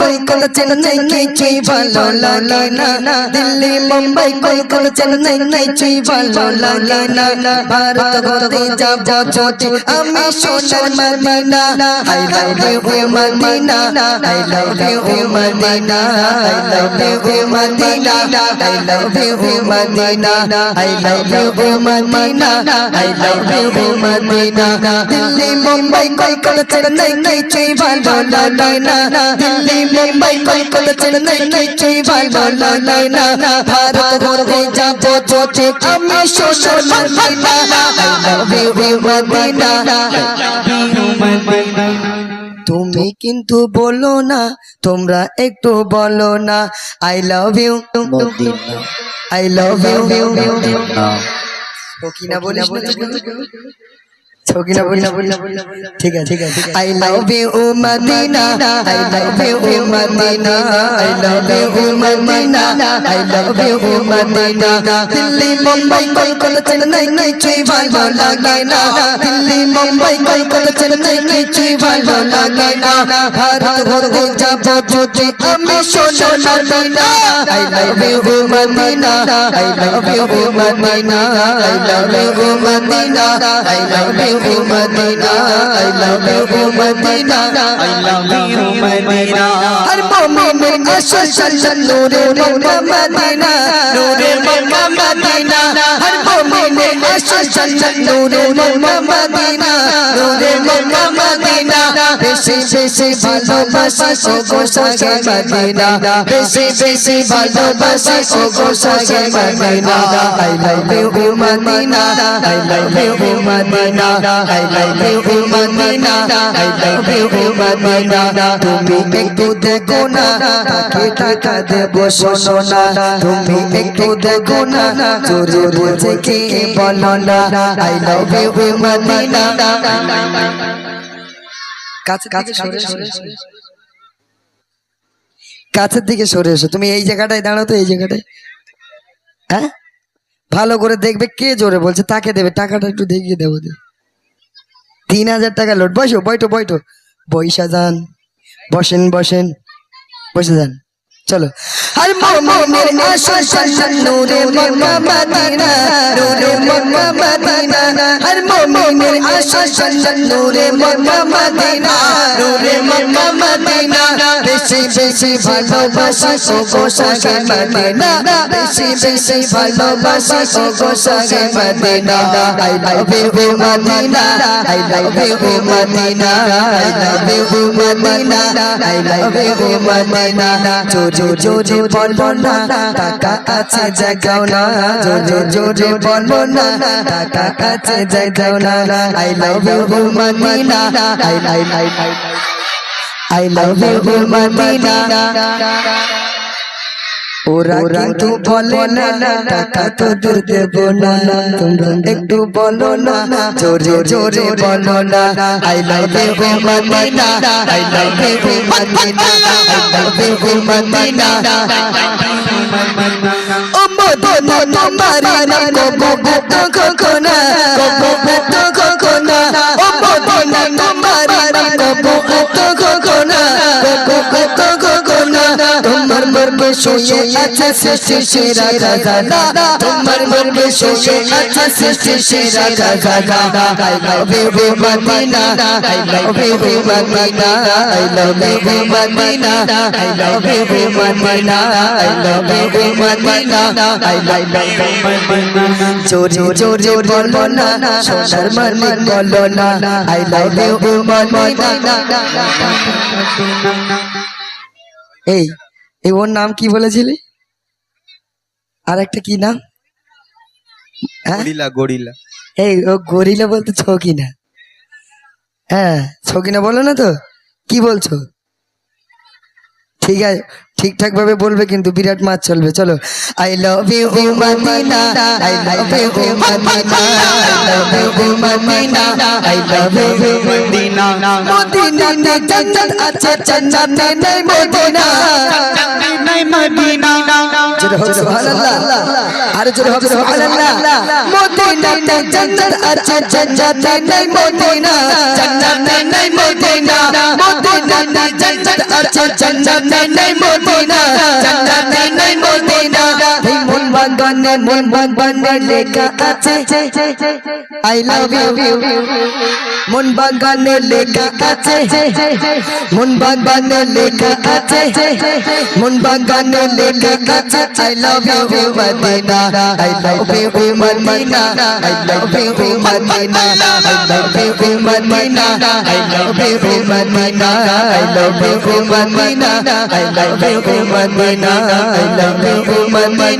কলকাতা, চেন্নাই কিছুই ভালো লাগে না? দিল্লি, মুম্বাই, কলকাতা, চেন্নাই কিছুই ভালো লাগে না? ভারত ঘুরতে যাব যদি আমি সোনার Madina. I love you Madina I love you Madina I love you Madina I love you Madina I love you Madina I love you Madina Delhi Mumbai Kolkata Chennai কিছুই ভালো লাগে না দিল্লি মুম্বাই কলকাতা চেন্নাই কিছুই ভালো লাগে না ভারত ঘুরতে যাব যদি আমি সোনার Madina I love you Madina তুমি কিন্তু বলো না তোমরা একটু বলো না I love you I love you Sakina বলিস সকিনা বলিস ঠিক আছে ঠিক আছে I love you Madina I love you Madina I love you Madina I love you Madina Delhi Mumbai Kolkata Chennai কিছুই ভালো লাগে না দিল্লি মুম্বাই কলকাতা চেন্নাই কিছুই ভালো লাগে না ভারত ঘুরতে যাব যদি আমি সোনার Medina I love you Medina I love you Medina I love you Medina I love you Medina I love you Medina I love you Medina হর মোমিন আসল সল্লাল নূরে মক্কা মদিনা নূরে মক্কা মদিনা হর মোমিন আসল সল্লাল নূরে মক্কা মদিনা নূরে মক্কা মদিনা বেশি বেশি ভালোবাসি ও গো সাগে মদিনা। বেশি বেশি ভালোবাসি ও গো সাগে Madina. I love you Madina. I love you Madina. I love you Madina. I love you Madina. তুমি একটু দেখো না, তাকে টাকা দেব শোনো না। তুমি একটু দেখো না, জোরে বলছে কি বলো না। আই লাভ ইউ কাছে কাছে সরে সরে কাছের দিকে সরে এসো। তুমি এই জায়গাটায় দাঁড়াতো এই জায়গাটায়। হ্যাঁ? ভালো করে দেখবে কে জোরে বলছে তাকে দেবে। টাকাটা একটু দেখিয়ে দেবো তিন হাজার টাকা লোট বসো বইটো বইটো। বৈশা যান বসেন বসেন। বসে যান চলো। আর মোমিনের আশা শাসন নূরে মক্কা মদিনা, নূরে মক্কা মদিনা। আর মোমিনের আশা শাসন নূরে মক্কা মদিনা, নূরে মক্কা মদিনা। বেশি বেশি ভালোবাসি গো সাগে মদিনা বেশি বেশি ভালোবাসি গো সাগে Madina I love you Madina I love you Madina I love you Madina I love you Madina জোরে জোরে বলব না টাকা আছে জাগাও না জোরে জোরে বলব না টাকা আছে জাগাও না I love you Madina I I I I love you Madina. ওরা কিন্তু বলে, না টাকা তো দূর দেব না। তোমরা একটু বলো না, জোরে জোরে বলো না। I love you Madina, I love you Madina, I love you Madina. ও মদিনা তোমারি নাম কবো তো কখনা, কবো তো কখনা। ও মদিনা তোমারি নাম কবো তো শুয়ে আছে সৃষ্টি সেরা রাজা তোমার মর্মে শুয়ে আছে সৃষ্টি সেরা রাজা I love you Madina I love you Madina I love you Madina I love you Madina I love you Madina I love you Madina জোরে জোরে বলো না সোনার মালিক বলো না আই লাভ ইউ মদিনা এই। এই ওর নাম কি বলেছিলি? আর একটা কি নাম? হ্যাঁ? Gorilla gorilla. এই ও গরিলা বলতে ছকিনা হ্যাঁ ছকিনা বলো না তো? কি বলছো? ঠিক আছে। ঠিকঠাক ভাবে বলবে কিন্তু বিরাট মাছ চলবে, চলো। I love you Madina I love you Madina I love you Madina I love you Madina মদিনাতে জান্নাত আছে জান্নাতে নেই মদিনা নাই মদিনা জোরে হোক সুবহানাল্লাহ। আরে জোরে হোক, সুবহানাল্লাহ। মদিনাতে জান্নাত আছে নেই মদিনা জান্নাতে নেই মদিনা মদিনাতে জান্নাত আছে জান্নাতে নাই মদিনা জান্নাতে নাই মদিনা। এই মন বাগানে মন বাগানে লেখা আছে আই লাভ ইউ মন বাগানে লেখা আছে মন বাগানে লেখা আছে মন বাগানে লেখা আছে I love you Madina. I love you Madina. I love you Madina. I love you Madina. I love you Madina. I love you Madina. I love you Madina. I love you Madina.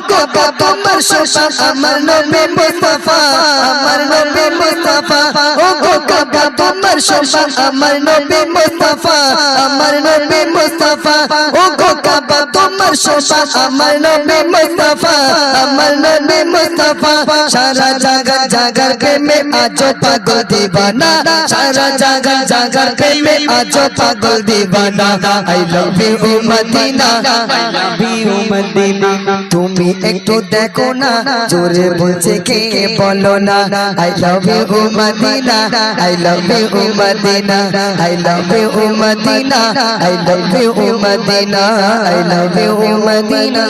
को बाबा मरशोशा अमर नबी मुस्तफ़ा, अमर नबी मुस्तफ़ा। ओ को बाबा मरशोशा अमर नबी मुस्तफ़ा, अमर नबी मुस्तफ़ा। ओ को बाबा मरशोशा अमर नबी मुस्तफ़ा, अमर नबी मुस्तफ़ा। सारा जागर जागर के में आजो पागल दीवाना। सारा जागर जागर के में आजो पागल दीवाना। I love you Madina. I love you Madina. तुम একটু দেখো না, জোরে বলছে কে বলো না। I love you Madina I love you Madina I love you Madina I love you Madina I love you Madina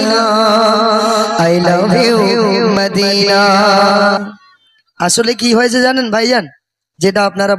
I love you Madina. আসলে কি হয়েছে জানেন ভাইজান? যেটা আপনারা